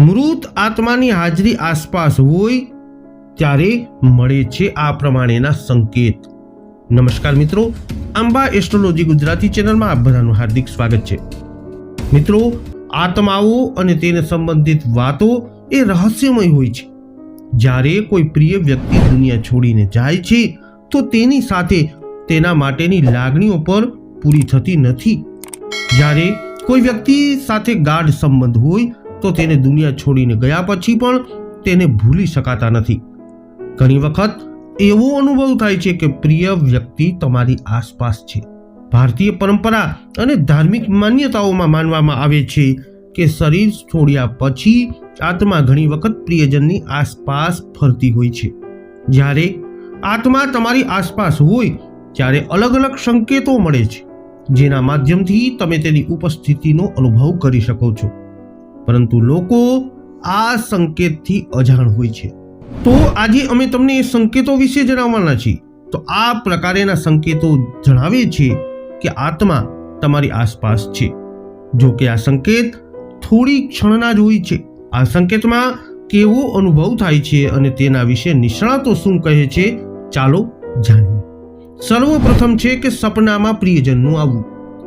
મૃત આત્માની હાજરી આસપાસ હોય ત્યારે મળે છે આ પ્રમાણેના સંકેત. નમસ્કાર મિત્રો આંબા એસ્ટ્રોલોજી ગુજરાતી ચેનલમાં આપ બધાનું હાર્દિક સ્વાગત છે. મિત્રો, આત્માઓ અને તેને સંબંધિત વાતો એ રહસ્યમય હોય છે. જ્યારે કોઈ પ્રિય વ્યક્તિ દુનિયા છોડીને જાય છે, તો તેની સાથે તેના માટેની લાગણીઓ પર પૂરી થતી નથી. જ્યારે કોઈ વ્યક્તિ સાથે ગાઢ સંબંધ હોય તો તેને દુનિયા છોડીને ગયા પછી પણ તેને ભૂલી શકાતા નથી. ઘણી વખત એવો અનુભવ થાય છે કે પ્રિય વ્યક્તિ તમારી આસપાસ છે. ભારતીય પરંપરા અને ધાર્મિક માન્યતાઓમાં માનવામાં આવે છે કે શરીર છોડ્યા પછી આત્મા ઘણી વખત પ્રિયજનની આસપાસ ફરતી હોય છે. જ્યારે આત્મા તમારી આસપાસ હોય, ત્યારે અલગ અલગ સંકેતો મળે છે, જેના માધ્યમથી તમે તેની ઉપસ્થિતિનો અનુભવ કરી શકો છો. પરંતુ લોકો આ સંકેતથી અજાણ હોય છે. તો આજે અમે તમને એ સંકેતો વિશે જણાવવાના છીએ. તો આ પ્રકારેના સંકેતો જણાવે છે કે આત્મા તમારી આસપાસ છે. જો કે આ સંકેત થોડી ક્ષણના જ હોય છે. આ સંકેતમાં કેવો અનુભવ થાય છે અને તેના વિશે નિષ્ણાતો શું કહે છે, ચાલો જાણીએ. સર્વપ્રથમ છે કે સપનામાં પ્રિયજનનું આવવું.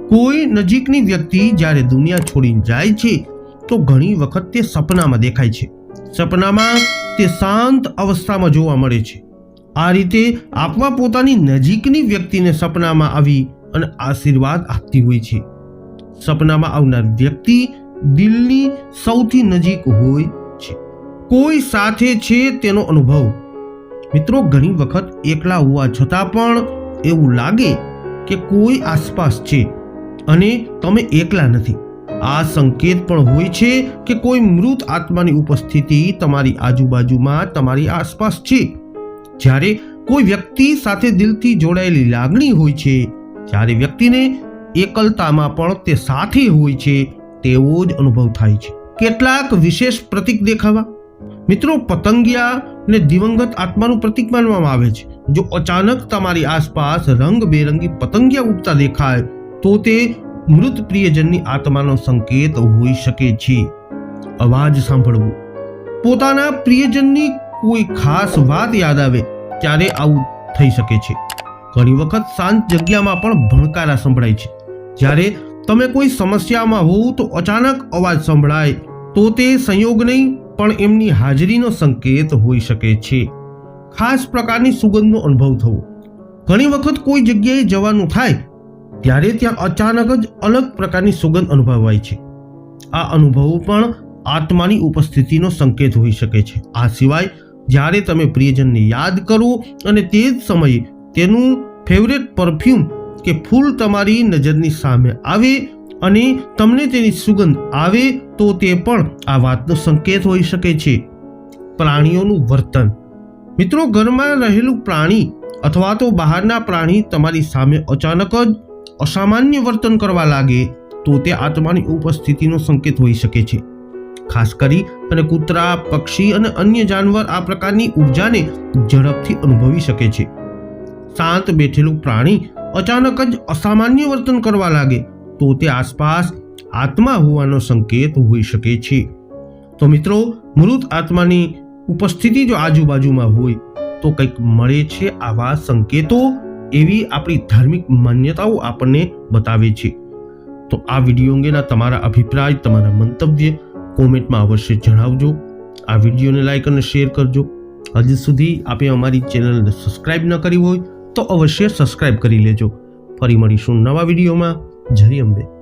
કોઈ નજીકની વ્યક્તિ જ્યારે દુનિયા છોડીને જાય છે તો ઘણી વખત તે સપનામાં દેખાય છે. સપનામાં તે શાંત અવસ્થામાં જોવા મળે છે. આ રીતે આપવા પોતાની નજીકની વ્યક્તિને સપનામાં આવી અને આશીર્વાદ આપતી હોય છે. સપનામાં આવનાર વ્યક્તિ દિલની સૌથી નજીક હોય છે. કોઈ સાથે છે તેનો અનુભવ. મિત્રો, ઘણી વખત એકલા હોવા છતાં પણ એવું લાગે કે કોઈ આસપાસ છે અને તમે એકલા નથી. આ સંકેત પણ હોય છે કે કોઈ મૃત આત્માની ઉપસ્થિતિ તમારી આજુબાજુમાં તમારી આસપાસ છે. જ્યારે કોઈ વ્યક્તિ સાથે દિલથી જોડાયેલી લાગણી હોય છે, જ્યારે વ્યક્તિને એકલતામાં પણ તે સાથે હોય છે, તેવો જ અનુભવ થાય છે. કેટલાક વિશેષ પ્રતીક દેખાવા? મિત્રો, પતંગિયા ને દિવંગત આત્માનું પ્રતીક માનવામાં આવે છે. જો અચાનક તમારી આસપાસ રંગબેરંગી પતંગિયા ઉડતા દેખાય, તો તે મૃત પ્રિયજનની આત્માનો સંકેત હોઈ શકે છે. અવાજ સાંભળવું. પોતાના પ્રિયજનની કોઈ ખાસ વાત યાદ આવે, ત્યારે આવું થઈ શકે છે. ઘણી વખત શાંત જગ્યામાં પણ ભણકારા સંભળાય છે. જ્યારે તમે કોઈ સમસ્યામાં હોવ, તો અચાનક અવાજ સંભળાય, તો તે સંયોગ નહીં, પણ એમની હાજરીનો સંકેત હોઈ શકે છે. ખાસ પ્રકારની સુગંધનો અનુભવ થવો. ઘણી વખત કોઈ જગ્યાએ જવાનું થાય ત્યારે ત્યાં અચાનક જ અલગ પ્રકારની સુગંધ અનુભવાય છે. આ અનુભવો પણ આત્માની ઉપસ્થિતિનો સંકેત હોઈ શકે છે. આ સિવાય જ્યારે તમે પ્રિયજનને યાદ કરો અને તે જ સમયે તેનું ફેવરેટ પરફ્યુમ કે ફૂલ તમારી નજરની સામે આવે અને તમને તેની સુગંધ આવે તો તે પણ આ વાતનો સંકેત હોઈ શકે છે. પ્રાણીઓનું વર્તન. મિત્રો, ઘરમાં રહેલું પ્રાણી અથવા તો બહારના પ્રાણી તમારી સામે અચાનક જ અસામાન્ય વર્તન કરવા લાગે, તો તે આત્માની ઉપસ્થિતિનો સંકેત હોઈ શકે છે. ખાસ કરી અને કૂતરા, પક્ષી અને અન્ય જાનવર આ પ્રકારની ઉર્જાને ઝડપથી અનુભવી શકે છે. શાંત બેઠેલું પ્રાણી અચાનક જ અસામાન્ય વર્તન કરવા લાગે, તો તે આસપાસ આત્મા હોવાનો સંકેત હોઈ શકે છે. તો મિત્રો, મૃત આત્માની ઉપસ્થિતિ જો આજુબાજુમાં હોય, તો કંઈક મળે છે આવા સંકેતો? એવી આપણી ધાર્મિક માન્યતાઓ આપણને બતાવે છે. તો આ વીડિયો અંગેના તમારા અભિપ્રાય, તમારા મંતવ્ય કોમેન્ટમાં અવશ્ય જણાવજો. આ વિડીયોને લાઈક અને શેર કરજો. હજી સુધી આપે અમારી ચેનલને સબસ્ક્રાઇબ ન કરી હોય તો અવશ્ય સબસ્ક્રાઇબ કરી લેજો. ફરી મળીશું નવા વિડીયોમાં. જય અંબે.